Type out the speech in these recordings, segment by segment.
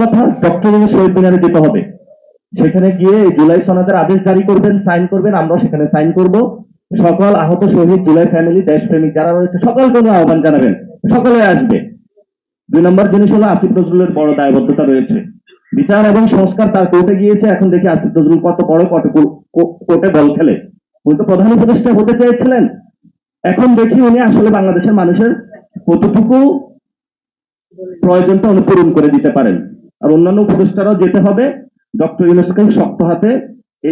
কথা ডক্টর শহীদ মিনারে হবে। সেখানে গিয়ে জুলাই সনদের আদেশ জারি করবেন, সাইন করবেন, আমরাও সেখানে সাইন করব। সকল আহত, শহীদ, জুলাই ফ্যামিলি দেশপ্রেমিক যারা রয়েছে আহ্বান জানাবেন। সকলে আসবে। দুই নম্বর জিনিস হলো আসিফ নজরুলের বড় দায়বদ্ধতা রয়েছে। বিচার এবং সংস্কার তার কোর্টে গিয়েছে, এখন দেখি আসিফ নজরুল কত বড় কত কোর্টে বল খেলে। উনি তো প্রধান উপদেষ্টা হতে চেয়েছিলেন। এখন দেখি উনি আসলে বাংলাদেশের মানুষের কতটুকু প্রয়োজনটা উনি পূরণ করে দিতে পারেন। আর অন্যান্য উপদেষ্টারাও যেতে হবে। ডক্টর ইউনেস্কো শক্ত হাতে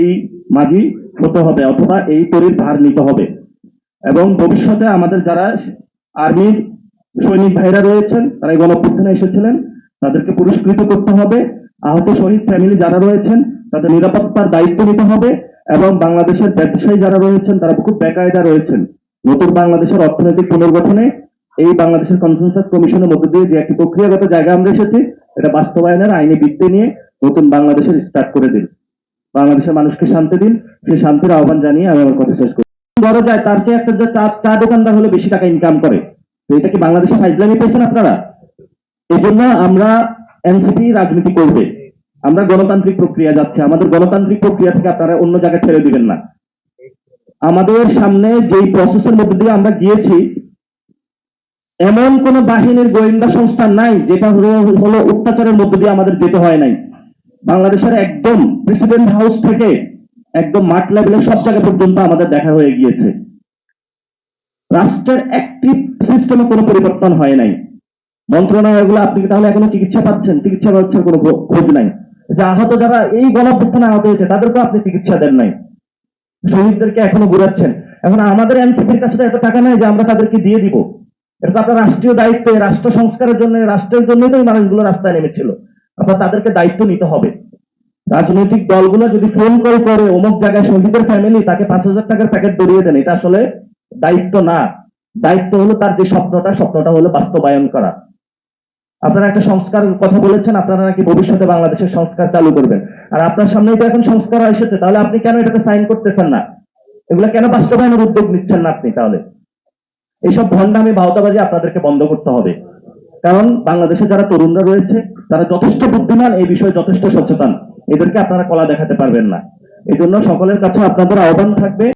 এই মাঝি হতে হবে, অথবা এই তরির ভার নিতে হবে। এবং ভবিষ্যতে আমাদের যারা আর্মির সৈনিক ভাইরা রয়েছেন, তারা এই গণঅভ্যুত্থানে এসেছিলেন, তাদেরকে পুরস্কৃত করতে হবে। আহত শহীদ ফ্যামিলি যারা রয়েছেন, তাদের নিরাপত্তার দায়িত্ব নিতে হবে। এবং বাংলাদেশের ব্যবসায়ী যারা রয়েছেন, তারা খুব বেকায়দা রয়েছেন। নতুন বাংলাদেশের অর্থনৈতিক পুনর্গঠনে এই বাংলাদেশের কনসেনসাস কমিশনের মধ্যে দিয়ে যে একটি প্রক্রিয়াগত জায়গা আমরা এসেছি এটা বাস্তবায়নের আইনি ভিত্তি নিয়ে নতুন বাংলাদেশের স্টার্ট করে দিন বাংলাদেশের মানুষকে শান্তি দিন সেই শান্তির আহ্বান জানিয়ে আমি আমার কথা শেষ করি। বড় যায়, তার চেয়ে একটা যে চা চা দোকানদার হলে বেশি টাকা ইনকাম করে, তো এটা কি বাংলাদেশে ফাইজলামি পেয়েছেন আপনারা? এই জন্য আমরা এনসিপি রাজনীতি করবে। আমরা গণতান্ত্রিক প্রক্রিয়া যাচ্ছে। আমাদের গণতান্ত্রিক প্রক্রিয়া থেকে আপনারা অন্য জায়গায় ছেড়ে দিবেন না। আমাদের সামনে যেই প্রসেসের মধ্যে দিয়ে আমরা গিয়েছি এমন কোন বাহিনীর গোয়েন্দা সংস্থা নাই, যেটা হলো অত্যাচারের মধ্যে দিয়ে আমাদের যেতে হয় নাই। বাংলাদেশের একদম প্রেসিডেন্ট হাউস থেকে একদম মাঠ লেভেলের সব জায়গা পর্যন্ত আমাদের দেখা হয়ে গিয়েছে। রাষ্ট্রের অ্যাক্টিভ সিস্টেমে কোনো পরিবর্তন হয় নাই। মন্ত্রণালয়গুলো, আপনি তাহলে এখনও চিকিৎসা পাচ্ছেন? চিকিৎসা ব্যবস্থার কোনো খোঁজ নাই। যে আহত যারা এই গণঅভ্যুত্থানে আহত হয়েছে, তাদেরকেও আপনি চিকিৎসা দেন নাই। শহীদদেরকে এখনও ঘুরাচ্ছেন। এখন আমাদের এনসিপির কাছে এত টাকা নাই যে আমরা তাদেরকে দিয়ে দিব। এটা তো আপনার রাষ্ট্রীয় দায়িত্ব রাষ্ট্র সংস্কারের জন্য রাষ্ট্রের জন্যই তো এই মানুষগুলো রাস্তায় নেমেছিল। আপনার তাদেরকে দায়িত্ব নিতে হবে। রাজনৈতিক দলগুলো যদি ফোন কল করে, অমুক জায়গায় শহীদের ফ্যামিলি তাকে পাঁচ হাজার টাকার প্যাকেট ধরিয়ে দেন, এটা আসলে দায়িত্ব না। দায়িত্ব হলো তার যে স্বপ্নটা স্বপ্নটা হলো বাস্তবায়ন করা। আপনারা একটা সংস্কার কথা বলেছেন, আপনারা নাকি ভবিষ্যতে বাংলাদেশের সংস্কার চালু করবেন। আর আপনার সামনে তো এখন সংস্কার এসেছে, তাহলে আপনি কেন এটাকে সাইন করতেছেন না? এগুলো কেন বাস্তবায়নের উদ্যোগ নিচ্ছেন না আপনি তাহলে? এইসব ভণ্ডামি ভাওতাবাজি আপনাদেরকে বন্ধ করতে হবে। কারণ বাংলাদেশে যারা তরুণরা রয়েছে, তারা যথেষ্ট বুদ্ধিমান, এই বিষয়ে যথেষ্ট সচেতন। এদেরকে আপনারা কলা দেখাতে পারবেন না। এই জন্য সকলের কাছে আপনাদের আহ্বান থাকবে।